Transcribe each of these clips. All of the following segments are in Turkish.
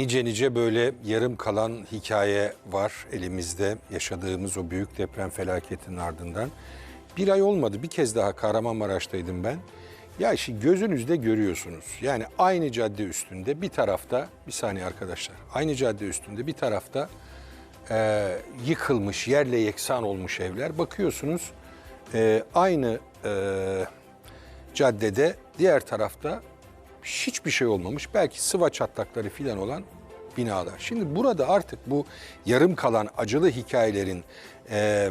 Nice nice böyle yarım kalan hikaye var elimizde yaşadığımız o büyük deprem felaketinin ardından. Bir ay olmadı bir kez daha Kahramanmaraş'taydım ben. Ya işte gözünüzde görüyorsunuz. Yani aynı cadde üstünde bir tarafta, bir saniye arkadaşlar. Aynı cadde üstünde bir tarafta e, yıkılmış, yerle yeksan olmuş evler. Bakıyorsunuz e, aynı e, caddede diğer tarafta hiçbir şey olmamış. Belki sıva çatlakları filan olan binalar. Şimdi burada artık bu yarım kalan acılı hikayelerin e,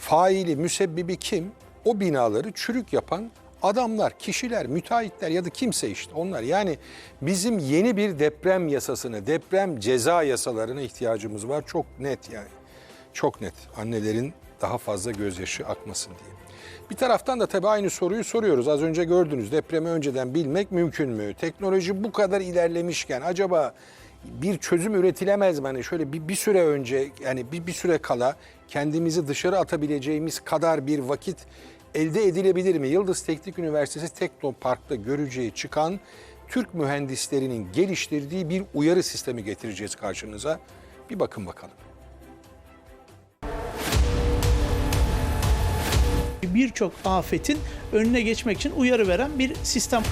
faili, müsebbibi kim? O binaları çürük yapan adamlar, kişiler, müteahhitler ya da kimse işte onlar. Yani bizim yeni bir deprem yasasını, deprem ceza yasalarına ihtiyacımız var. Çok net yani. Çok net. Annelerin daha fazla gözyaşı akmasın diye. Bir taraftan da tabii aynı soruyu soruyoruz. Az önce gördünüz depremi önceden bilmek mümkün mü? Teknoloji bu kadar ilerlemişken acaba bir çözüm üretilemez mi? Hani şöyle bir, bir süre önce yani bir, bir süre kala kendimizi dışarı atabileceğimiz kadar bir vakit elde edilebilir mi? Yıldız Teknik Üniversitesi Teknopark'ta göreceği çıkan Türk mühendislerinin geliştirdiği bir uyarı sistemi getireceğiz karşınıza. Bir bakın bakalım. Birçok afetin önüne geçmek için uyarı veren bir sistem.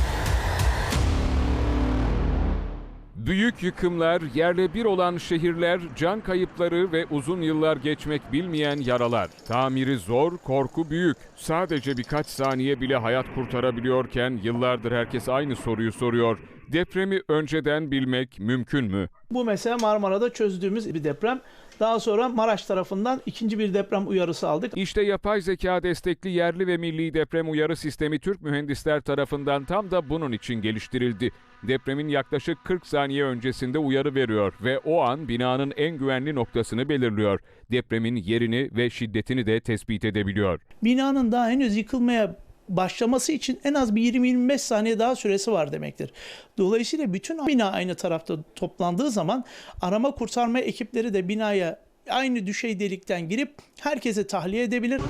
Büyük yıkımlar, yerle bir olan şehirler, can kayıpları ve uzun yıllar geçmek bilmeyen yaralar. Tamiri zor, korku büyük. Sadece birkaç saniye bile hayat kurtarabiliyorken yıllardır herkes aynı soruyu soruyor. Depremi önceden bilmek mümkün mü? Bu mesela Marmara'da çözdüğümüz bir deprem. Daha sonra Maraş tarafından ikinci bir deprem uyarısı aldık. İşte yapay zeka destekli yerli ve milli deprem uyarı sistemi Türk mühendisler tarafından tam da bunun için geliştirildi. Depremin yaklaşık 40 saniye öncesinde uyarı veriyor ve o an binanın en güvenli noktasını belirliyor. Depremin yerini ve şiddetini de tespit edebiliyor. Binanın daha henüz yıkılmaya başlaması için en az bir 20-25 saniye daha süresi var demektir. Dolayısıyla bütün bina aynı tarafta toplandığı zaman arama kurtarma ekipleri de binaya aynı düşey delikten girip herkese tahliye edebilir.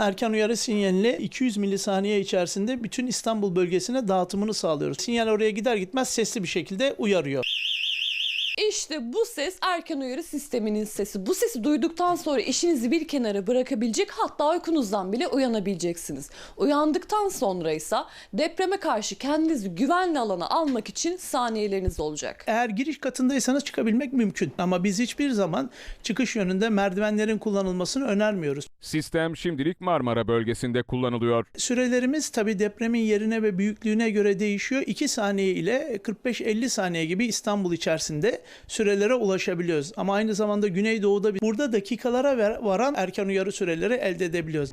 Erken uyarı sinyalini 200 milisaniye içerisinde bütün İstanbul bölgesine dağıtımını sağlıyoruz. Sinyal oraya gider gitmez sesli bir şekilde uyarıyor. İşte bu ses erken uyarı sisteminin sesi. Bu sesi duyduktan sonra işinizi bir kenara bırakabilecek hatta uykunuzdan bile uyanabileceksiniz. Uyandıktan sonra ise depreme karşı kendinizi güvenli alana almak için saniyeleriniz olacak. Eğer giriş katındaysanız çıkabilmek mümkün ama biz hiçbir zaman çıkış yönünde merdivenlerin kullanılmasını önermiyoruz. Sistem şimdilik Marmara bölgesinde kullanılıyor. Sürelerimiz tabi depremin yerine ve büyüklüğüne göre değişiyor. 2 saniye ile 45-50 saniye gibi İstanbul içerisinde sürelere ulaşabiliyoruz. Ama aynı zamanda Güneydoğu'da burada dakikalara varan erken uyarı süreleri elde edebiliyoruz.